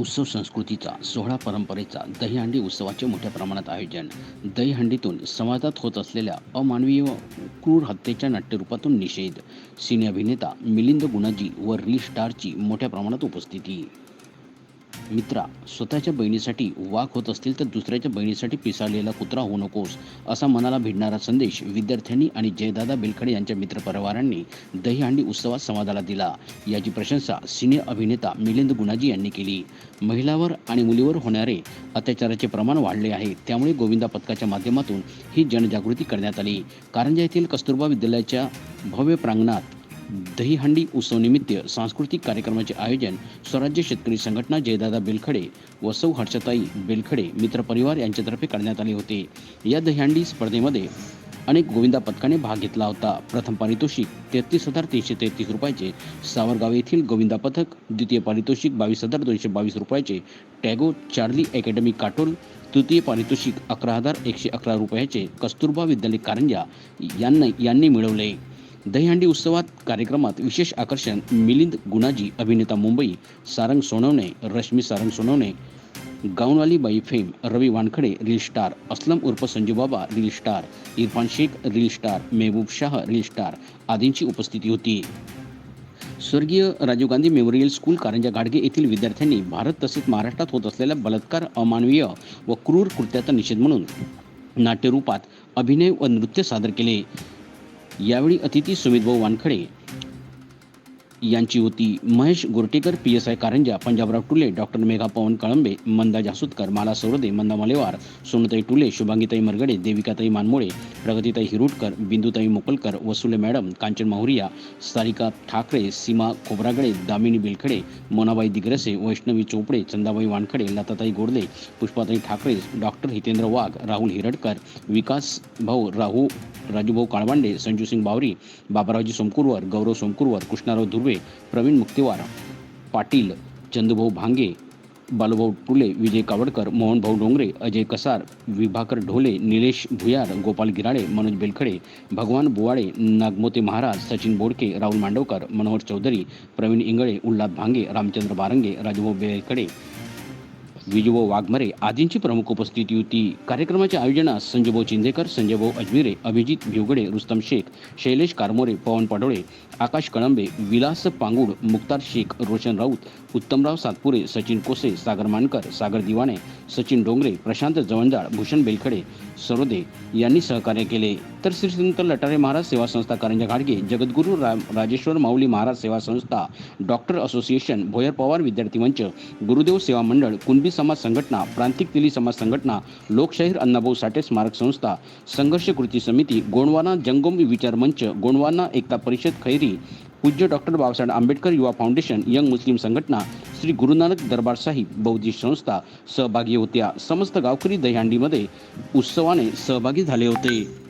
उत्सव संस्कृतीचा सोहळा परंपरेचा दहीहंडी उत्सवाचे मोठ्या प्रमाणात आयोजन. दहीहंडीतून समाजात होत असलेल्या अमानवीय क्रूर हत्येच्या नाट्यरूपातून निषेध. सिने अभिनेता मिलिंद गुणाजी व रील स्टारची मोठ्या प्रमाणात उपस्थिती. मित्रा स्वतःच्या बहिणीसाठी वाघ होत असतील तर दुसऱ्याच्या बहिणीसाठी पिसाळलेला कुत्रा होऊ नकोस असा मनाला भिडणारा संदेश विद्यार्थ्यांनी आणि जयदादा बेलखडे यांच्या मित्रपरिवारांनी दहीहंडी उत्सवात समाजाला दिला. याची प्रशंसा सिने अभिनेता मिलिंद गुणाजी यांनी केली. महिलावर आणि मुलीवर होणारे अत्याचाराचे प्रमाण वाढले आहे त्यामुळे गोविंदा पथकाच्या माध्यमातून ही जनजागृती करण्यात आली. कारंजा येथील कस्तुरबा विद्यालयाच्या भव्य प्रांगणात दहीहंडी उत्सवनिमित्त सांस्कृतिक कार्यक्रमाचे आयोजन स्वराज्य शेतकरी संघटना जयदादा बेलखडे व सौ हर्षताई बेलखडे मित्रपरिवार यांच्यातर्फे करण्यात आले होते. या दहीहंडी स्पर्धेमध्ये अनेक गोविंदा पथकाने भाग घेतला होता. प्रथम पारितोषिक तेहतीस हजार तीनशे तेहतीस रुपयाचे सावरगाव येथील गोविंदा पथक द्वितीय पारितोषिक बावीस हजार दोनशे बावीस रुपयाचे टॅगो चार्ली अकॅडमी काटोल तृतीय पारितोषिक अकरा हजार एकशे अकरा रुपयाचे कस्तुरबा विद्यालय कारंजा यांना यांनी मिळवले. दहीहंडी उत्सवात कार्यक्रमात विशेष आकर्षण मिलिंद गुणाजी अभिनेता मुंबई सारंग सोनवणे रश्मी सारंग सोनवणे गाऊनवाली बाई fame Ravi Wankhede reel star Aslam उर्फ Sanju Baba reel star Irfan Shaikh reel star Mehboob Shah reel star आदींची उपस्थिती होती. स्वर्गीय राजीव गांधी मेमोरियल स्कूल कारंजा गाडगे येथील विद्यार्थ्यांनी भारत तसेच महाराष्ट्रात होत असलेल्या बलात्कार अमानवीय व क्रूर कृत्याचा निषेध म्हणून नाट्यरूपात अभिनय व नृत्य सादर केले. यावेळी अतिथी सुमितभाऊ वानखडे यांची होती. Mahesh Gortekar P S I Karanja Panjabrao Tule doctor Megha Pawan Kalambe Manda Jasudkar Mala Sourde Manda Malewar सोनताई Tule शुभांगीताई मरगडे देविकाताई मानमोळे प्रगतीताई हिरुटकर बिंदुताई मोकलकर वसुले मॅडम कांचन माहुरिया सारिका ठाकरे सीमा खोबरागडे दामिनी बेलखडे मोनाबाई दिग्रसे वैष्णवी चोपडे चंदाबाई वानखडे लताताई गोडदे पुष्पाताई ठाकरे डॉक्टर हितेंद्र वाघ राहुल हिरडकर विकास भाऊ राहू राजूभाऊ काळवांडे संजूसिंग बावरी बाबारावजी सोमकुरवर गौरव सोमकुरवर कृष्णाराव धुर्वे प्रवीण मुक्तिवार पाटील चंदूभाऊ भांगे बालूभाऊ टुले विजय कावडकर मोहनभाऊ डोंगरे अजय कसार विभाकर ढोले निलेश भुयार गोपाल गिराडे मनोज बेलखडे भगवान बुवाडे नागमोते महाराज सचिन बोडके राहुल मांडवकर मनोहर चौधरी प्रवीण इंगळे उल्हाद भांगे रामचंद्र बारंगे राजभाऊ बेलखडे विजूभाऊ वाघमरे आदींची प्रमुख उपस्थिती होती. कार्यक्रमाच्या आयोजनास संजयभाऊ चिंधेकर संजयभाऊ अजमेरे अभिजित भिवगडे रुस्तम शेख शैलेश कारमोरे पवन पडोळे आकाश कळंबे विलास पांगुड मुक्तार शेख रोशन राऊत उत्तमराव सातपुरे सचिन कोसे सागर मानकर सागर दिवाणे सचिन डोंगरे प्रशांत जवंजाळ भूषण बेलखडे सरोदे यांनी सहकार्य केले. तर श्री संत लटारे महाराज सेवा संस्था कारंजा घाडगे जगद्गुरू रा राजेश्वर माऊली महाराज सेवा संस्था डॉक्टर असोसिएशन भोयर पवार विद्यार्थी मंच गुरुदेव सेवा मंडळ कुणबी समाज संघटना प्रांतिक तेली समाज संघटना लोकशाहीर अण्णाभाऊ साठे स्मारक संस्था संघर्ष कृती समिती गोंडवाना जंगम विचार मंच गोंडवाना एकता परिषद खैरी पूज्य डॉक्टर बाबासाहेब आंबेडकर युवा फाउंडेशन यंग मुस्लिम संघटना श्री गुरुनानक दरबार साहिब बौद्धिक संस्था सहभागी होत्या. समस्त गावकरी दहीहंडीमध्ये उत्सवाने सहभागी झाले होते.